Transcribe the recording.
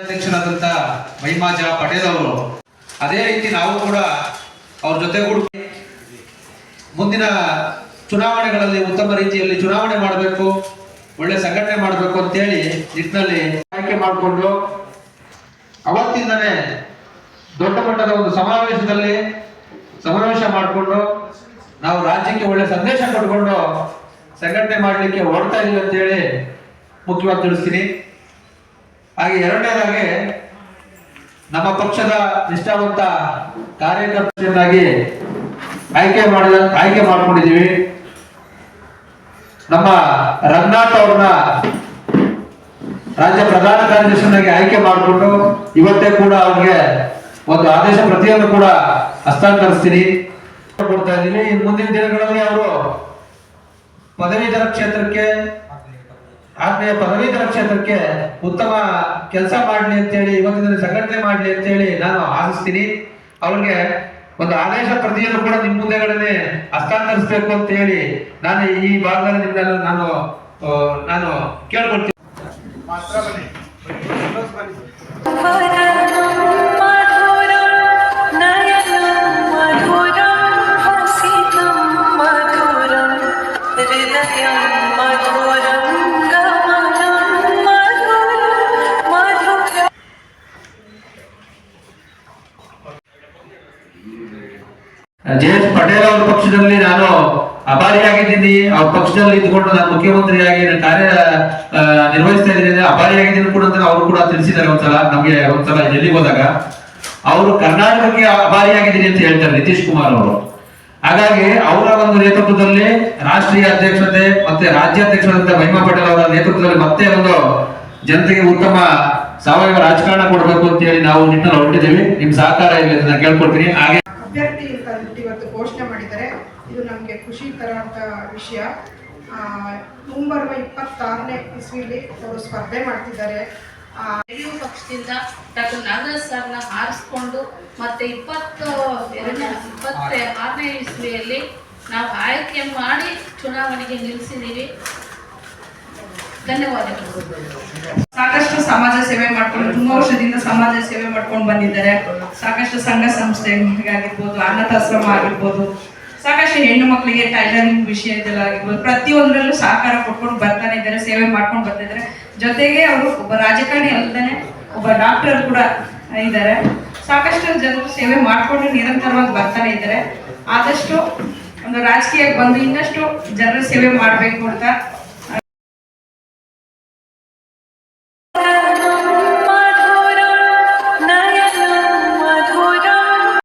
ಅಧ್ಯಕ್ಷರಾದಂಥ ಮಹಿಮಾಜ ಪಟೇಲ್ ಅವರು, ಅದೇ ರೀತಿ ನಾವು ಕೂಡ ಅವ್ರ ಜೊತೆಗೂಡಿ ಮುಂದಿನ ಚುನಾವಣೆಗಳಲ್ಲಿ ಉತ್ತಮ ರೀತಿಯಲ್ಲಿ ಚುನಾವಣೆ ಮಾಡಬೇಕು, ಒಳ್ಳೆ ಸಂಘಟನೆ ಮಾಡಬೇಕು ಅಂತೇಳಿ ನಿಟ್ಟಿನಲ್ಲಿ ಆಯ್ಕೆ ಮಾಡಿಕೊಂಡು ಅವತ್ತಿಂದನೇ ದೊಡ್ಡ ಮಟ್ಟದ ಒಂದು ಸಮಾವೇಶದಲ್ಲಿ ಸಮಾವೇಶ ಮಾಡಿಕೊಂಡು, ನಾವು ರಾಜ್ಯಕ್ಕೆ ಒಳ್ಳೆ ಸಂದೇಶ ಕೊಟ್ಕೊಂಡು ಸಂಘಟನೆ ಮಾಡಲಿಕ್ಕೆ ಹೊರಡ್ತಾ ಇದೀವಿ ಅಂತೇಳಿ ಮುಖ್ಯವಾಗಿ ತಿಳಿಸ್ತೀನಿ. ಹಾಗೆ ಎರಡನೇದಾಗಿ ನಮ್ಮ ಪಕ್ಷದ ನಿಷ್ಠಾವಂತ ಕಾರ್ಯಕರ್ತರನ್ನಾಗಿ ಆಯ್ಕೆ ಮಾಡಿದ, ಆಯ್ಕೆ ಮಾಡ್ಕೊಂಡಿದ್ದೀವಿ. ನಮ್ಮ ರಂಗನಾಥ್ ಅವ್ರನ್ನ ರಾಜ್ಯ ಪ್ರಧಾನ ಕಾರ್ಯದರ್ಶಿಯನ್ನಾಗಿ ಆಯ್ಕೆ ಮಾಡಿಕೊಂಡು ಇವತ್ತೇ ಕೂಡ ಅವ್ರಿಗೆ ಒಂದು ಆದೇಶ ಪ್ರತಿಯನ್ನು ಕೂಡ ಹಸ್ತಾಂತರಿಸ್ತೀನಿ. ಕೊಡ್ತಾ ಇದ್ದೀನಿ. ಮುಂದಿನ ದಿನಗಳಲ್ಲಿ ಅವರು ಪದವೀಧರ ಕ್ಷೇತ್ರಕ್ಕೆ ಆಗ್ನೇಯ ಪದವೀಧರ ಕ್ಷೇತ್ರಕ್ಕೆ ಉತ್ತಮ ಕೆಲಸ ಮಾಡಲಿ ಅಂತೇಳಿ ಇವತ್ತಿನ ಸಂಘಟನೆ ಅಂತ ಅಂತೇಳಿ ನಾನು ಆಶಿಸ್ತೀನಿ. ಅವ್ರಿಗೆ ಒಂದು ಆದೇಶ ಪ್ರತಿಯನ್ನು ಕೂಡ ನಿಮ್ ಮುಂದೆಗಡೆ ಹಸ್ತಾಂತರಿಸಬೇಕು ಅಂತ ಹೇಳಿ ನಾನು ಈ ಭಾಗದಲ್ಲಿ ನಿಮ್ಮನ್ನೆಲ್ಲ ನಾನು ನಾನು ಕೇಳ್ಕೊಳ್ತೀನಿ. ಜೆ ಎಸ್ ಪಟೇಲ್ ಅವರ ಪಕ್ಷದಲ್ಲಿ ನಾನು ಅಭಾರಿಯಾಗಿದ್ದೀನಿ ಅವ್ರ ಪಕ್ಷದಲ್ಲಿ ಇದ್ದುಕೊಂಡು ನಾನು ಮುಖ್ಯಮಂತ್ರಿಯಾಗಿ ಕಾರ್ಯ ನಿರ್ವಹಿಸ್ತಾ ಇದ್ದೀನಿ. ಅಭಾರಿಯಾಗಿದ್ದೀನಿ ಕೂಡ ಅವರು ಕೂಡ ತಿಳಿಸಿದ್ದಾರೆ ಒಂದ್ಸಲ, ನಮಗೆ ಒಂದ್ಸಲ ಎಲ್ಲಿಗೆ ಹೋದಾಗ. ಅವರು ಕರ್ನಾಟಕಕ್ಕೆ ಅಭಾರಿಯಾಗಿದ್ದೀನಿ ಅಂತ ಹೇಳ್ತಾರೆ ನಿತೀಶ್ ಕುಮಾರ್ ಅವರು. ಹಾಗಾಗಿ ಅವರ ಒಂದು ನೇತೃತ್ವದಲ್ಲಿ ರಾಷ್ಟ್ರೀಯ ಅಧ್ಯಕ್ಷತೆ ಮತ್ತೆ ರಾಜ್ಯಾಧ್ಯಕ್ಷರಾದಂತ ಮಹಿಮಾ ಪಟೇಲ್ ಅವರ ನೇತೃತ್ವದಲ್ಲಿ ಮತ್ತೆ ಒಂದು ಜನತೆಗೆ ಉತ್ತಮ ಸಾವಯವ ರಾಜಕಾರಣ ಕೊಡಬೇಕು ಅಂತ ಹೇಳಿ ನಾವು ನಿಟ್ಟಿನಲ್ಲಿ ಹೊರಟಿದ್ದೀವಿ. ನಿಮ್ ಸಹಕಾರ ಇದೆ ಅಂತ ನಾನು ಹಾಗೆ ಅಭ್ಯರ್ಥಿ ಅಂತ ಇವತ್ತು ಘೋಷಣೆ ಮಾಡಿದ್ದಾರೆ ಇದು ನಮಗೆ ಖುಷಿ ತರೋಂಥ ವಿಷಯ. ಆ, ಮುಂಬರುವ ಇಪ್ಪತ್ತಾರನೇ ಇಸ್ವಿಲಿ ಅವರು ಸ್ಪರ್ಧೆ ಮಾಡ್ತಿದ್ದಾರೆ. ಆ, ಜೆಡಿಯು ಪಕ್ಷದಿಂದ ಡಾಕ್ಟರ್ ನಾಗರಾಜ್ ಸರ್ನ ಆರಿಸ್ಕೊಂಡು ಮತ್ತೆ ಇಪ್ಪತ್ತು ಎರಡನೇ ಇಪ್ಪತ್ತ ಆರನೇ ಇಸ್ವಿಯಲ್ಲಿ ನಾವು ಆಯ್ಕೆ ಮಾಡಿ ಚುನಾವಣೆಗೆ ನಿಲ್ಲಿಸಿದ್ದೀವಿ ಧನ್ಯವಾದಗಳು. ಸಾಕಷ್ಟು ಸಮಾಜ ಸೇವೆ ಮಾಡ್ಕೊಂಡು ತುಂಬಾ ವರ್ಷದಿಂದ ಸಮಾಜ ಸೇವೆ ಮಾಡ್ಕೊಂಡು ಬಂದಿದ್ದಾರೆ. ಸಾಕಷ್ಟು ಸಂಘ ಸಂಸ್ಥೆಗಳಿಗಾಗಿರ್ಬೋದು ಅನಾಥಾಶ್ರಮ ಆಗಿರ್ಬೋದು ಸಾಕಷ್ಟು ಹೆಣ್ಣು ಮಕ್ಕಳಿಗೆ ಟೈಲರಿಂಗ್ ವಿಷಯದಲ್ಲ ಆಗಿರ್ಬೋದು, ಪ್ರತಿಯೊಂದರಲ್ಲೂ ಸಹಕಾರ ಕೊಟ್ಕೊಂಡು ಬರ್ತಾನೆ ಇದ್ದಾರೆ, ಸೇವೆ ಮಾಡ್ಕೊಂಡು ಬರ್ತಾ ಇದ್ದಾರೆ. ಜೊತೆಗೆ ಅವರು ಒಬ್ಬ ರಾಜಕಾರಣಿ ಅಲ್ಲದೇ ಒಬ್ಬ ಡಾಕ್ಟರ್ ಕೂಡ ಇದ್ದಾರೆ. ಸಾಕಷ್ಟು ಜನರು ಸೇವೆ ಮಾಡಿಕೊಂಡು ನಿರಂತರವಾಗಿ ಬರ್ತಾನೆ ಇದ್ದಾರೆ. ಆದಷ್ಟು ಒಂದು ರಾಜಕೀಯಕ್ಕೆ ಬಂದು ಇನ್ನಷ್ಟು ಜನರ ಸೇವೆ ಮಾಡಬೇಕು ಅಂತ